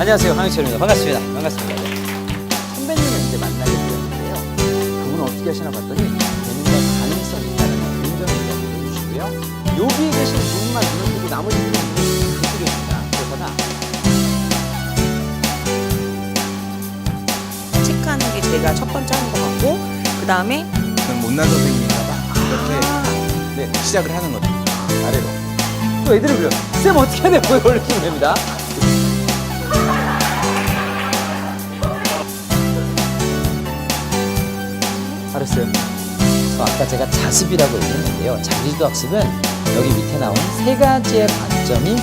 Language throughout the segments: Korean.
안녕하세요. 황희철입니다. 반갑습니다. 반갑습니다. 네. 선배님을 이제 만나게 되었는데요. 그분은 어떻게 하시나 봤더니 재능과 가능성이 있다는 긍정의 이야기를 해주시고요. 여기 계신 분만 눈을 뜨고 나머지 분은 뜨겠습니다. 그래서나 체크하는 게 제가 첫 번째 하는 것 같고 그 다음에 저는 못난 선생님인가 봐. 이렇게 네, 시작을 하는 거죠. 아래로. 또 애들을 그래요. 쌤 어떻게 해야 돼요? 올리시면 됩니다. 알았어요. 어, 아까 제가 자습이라고 얘기했는데요. 자기주도 학습은 여기 밑에 나온 세 가지의 관점이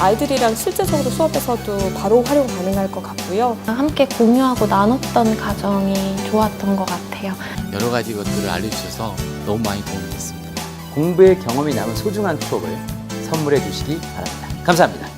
아이들이랑 실제적으로 수업에서도 바로 활용 가능할 것 같고요. 함께 공유하고 나눴던 과정이 좋았던 것 같아요. 여러 가지 것들을 알려주셔서 너무 많이 도움이 됐습니다. 공부의 경험이 남은 소중한 추억을 선물해 주시기 바랍니다. 감사합니다.